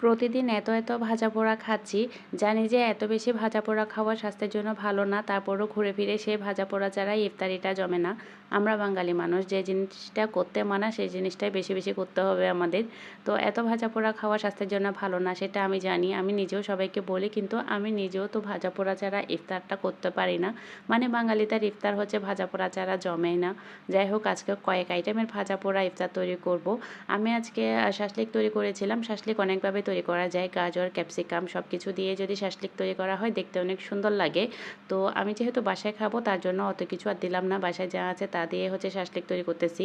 প্রতিদিন এত এত ভাজা পোড়া খাচ্ছি, জানি যে এত বেশি ভাজা পোড়া খাওয়া স্বাস্থ্যের জন্য ভালো না, তারপরও ঘুরে ফিরে সেই ভাজা পোড়া ছাড়া ইফতারিটা জমে না। আমরা বাঙালি মানুষ, যে জিনিসটা করতে মানা, সেই জিনিসটাই বেশি বেশি করতে হবে আমাদের। তো এত ভাজা পোড়া খাওয়া স্বাস্থ্যের জন্য ভালো না, সেটা আমি জানি, আমি নিজেও সবাইকে বলি, কিন্তু আমি নিজেও তো ভাজা পোড়া ছাড়া ইফতারটা করতে পারি না। মানে বাঙালিদের ইফতার হচ্ছে ভাজা পোড়া ছাড়া জমেই না। যাই হোক, আজকে কয়েক আইটেমের ভাজা পোড়া ইফতার তৈরি করব। আমি আজকে শাসলিক তৈরি করেছিলাম, শাসলিক অনেকভাবে তৈরি করা যায়, গাজর, ক্যাপসিকাম সব কিছু দিয়ে যদি শাসলিক তৈরি করা হয় দেখতে অনেক সুন্দর লাগে। তো আমি যেহেতু বাসায় খাব তার জন্য অত কিছু আর দিলাম না। বাসায় যা আছে তা দিয়ে হচ্ছে শাসলিক তৈরি করতেছি।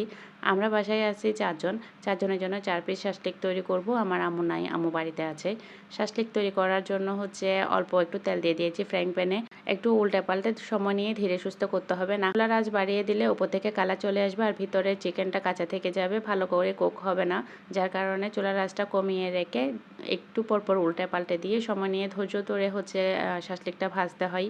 আমরা বাসায় আছি চারজন। চারজনের জন্য চার পিস শাসলিক তৈরি করব। আমার আম্মু নাই, আম্মু বাড়িতে আছে। শাসলিক তৈরি করার জন্য হচ্ছে অল্প একটু তেল দিয়ে দিয়েছি ফ্রাইং প্যানে একটু উল্টে পাল্টে সময় নিয়ে ধীরে সুস্থ করতে হবে না। চুলার আঁচ বাড়িয়ে দিলে ওপর থেকে কালা চলে আসবে আর ভিতরে চিকেনটা কাঁচা থেকে যাবে। ভালো করে কোক হবে না। যার কারণে চুলার আঁচটা কমিয়ে রেখে একটু পরপর উল্টে পাল্টে দিয়ে সময় নিয়ে ধৈর্য ধরে হচ্ছে শাসলিকটা ভাজতে হয়।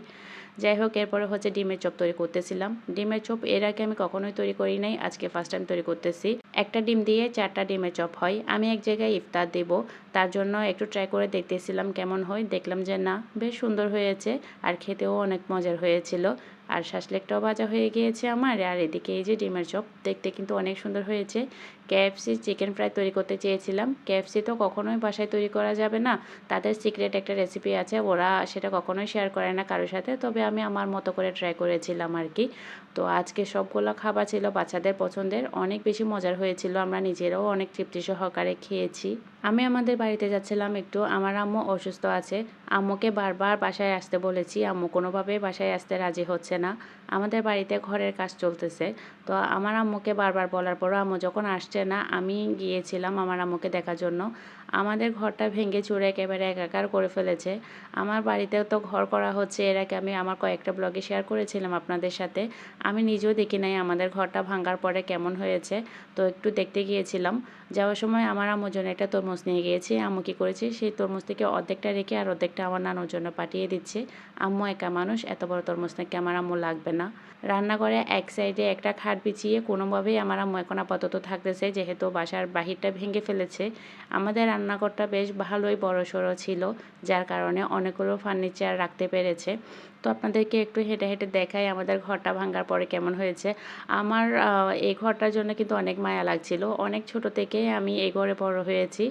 যাই হোক, এরপরে হচ্ছে ডিমের চপ তৈরি করতেছিলাম। ডিমের চপ এর আগে আমি কখনোই তৈরি করি নাই, আজকে ফার্স্ট টাইম তৈরি করতেছি। একটা ডিম দিয়ে চারটা ডিমের চপ হয়। আমি এক জায়গায় ইফতার দেব, তার জন্য একটু ট্রাই করে দেখতেছিলাম কেমন হয়। দেখলাম যে না, বেশ সুন্দর হয়েছে, আর খেতেও অনেক মজার হয়েছিল। আর শাসলেকটাও ভাজা হয়ে গিয়েছে আমার। আর এদিকে এই যে ডিমের চপ, দেখতে কিন্তু অনেক সুন্দর হয়েছে। কেএফসি চিকেন ফ্রাই তৈরি করতে চেয়েছিলাম। কেএফসি তো কখনোই বাসায় তৈরি করা যাবে না। তাদের সিক্রেট একটা রেসিপি আছে, ওরা সেটা কখনোই শেয়ার করে না কারোর সাথে। তবে আমি আমার মতো করে ট্রাই করেছিলাম আর কি। তো আজকে সবগুলো খাবার ছিল বাচ্চাদের পছন্দের। অনেক বেশি মজার হয়েছিল। আমরা নিজেরাও অনেক তৃপ্তি সহকারে খেয়েছি। আমি আমাদের বাড়িতে যাচ্ছিলাম একটু। আমার আম্মু অসুস্থ আছে। আম্মুকে বারবার বাসায় আসতে বলেছি। আম্মু কোনোভাবেই বাসায় আসতে রাজি হচ্ছে না। আমাদের বাড়িতে ঘরের কাজ চলতেছে। তো আমার আম্মুকে বারবার বলার পরও আম্মু যখন আসছে না, আমি গিয়েছিলাম আমার আম্মুকে দেখার জন্য। আমাদের ঘরটা ভেঙে চুরে একেবারে একাকার করে ফেলেছে। আমার বাড়িতেও তো ঘর করা হচ্ছে, এর আগে আমি আমার কয়েকটা ব্লগে শেয়ার করেছিলাম আপনাদের সাথে। আমি নিজেও দেখি নাই আমাদের ঘরটা ভাঙার পরে কেমন হয়েছে। তো একটু দেখতে গিয়েছিলাম। যাওয়ার সময় আমার আম্মুর জন্য একটা তরমুজ নিয়ে গিয়েছি। আম্মু কী করেছি, সেই তরমুজ থেকে অর্ধেকটা রেখে আর অর্ধেকটা আমার নানুর জন্য পাঠিয়ে দিচ্ছে। আম্মু একা মানুষ, এত বড় তরমুজ নাকি আমার আম্মু লাগবে না। রান্নাঘরে এক সাইডে একটা খাট বিছিয়ে কোনোভাবেই আমার আম্মু এখন আপাতত থাকতেছে, যেহেতু বাসার বাহিরটা ভেঙে ফেলেছে। আমাদের রান্নাঘরটা বেশ ভালোই বড় সড়ো ছিল, যার কারণে অনেকগুলো ফার্নিচার রাখতে পেরেছে। তো আপনাদেরকে একটু হেঁটে হেঁটে দেখাই আমাদের ঘরটা ভাঙার পরে কেমন হয়েছে। আমার এই ঘরটার জন্য কিন্তু অনেক মায়া লাগছিল। অনেক ছোট থেকে আমি এই ঘরে বড় হয়েছি।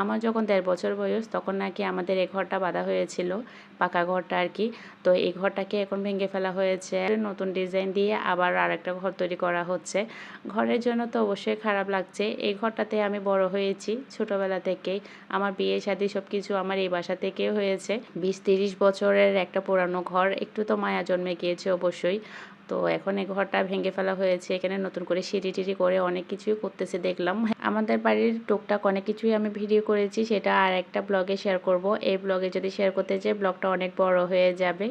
আমার যখন দেড় বছর বয়স, তখন নাকি আমাদের এ ঘরটা বাঁধা হয়েছিল, পাকা ঘরটা আর কি। তো এই ঘরটাকে এখন ভেঙে ফেলা হয়েছে। নতুন ডিজাইন দিয়ে আবার আরেকটা ঘর তৈরি করা হচ্ছে। ঘরের জন্য তো অবশ্যই খারাপ লাগছে। এই ঘরটাতে আমি বড় হয়েছি ছোটোবেলা থেকেই। আমার বিয়ে, শাদী সব কিছু আমার এই বাসা থেকেই হয়েছে। বিশ তিরিশ বছরের একটা পুরানো ঘর, একটু তো মায়া জন্মে গিয়েছে অবশ্যই। তো এখন এই ঘরটা ভেঙে ফেলা হয়েছে, এখানে নতুন করে সিঁড়ি টিড়ি করে অনেক কিছুই করতেছে দেখলাম। আমাদের বাড়ির টুকটাক অনেক কিছুই আমি ভিডিও করেছি, সেটা আর একটা ব্লগে শেয়ার করব। এই ব্লগে যদি শেয়ার করতে চাই ব্লগটা অনেক বড় হয়ে যাবে।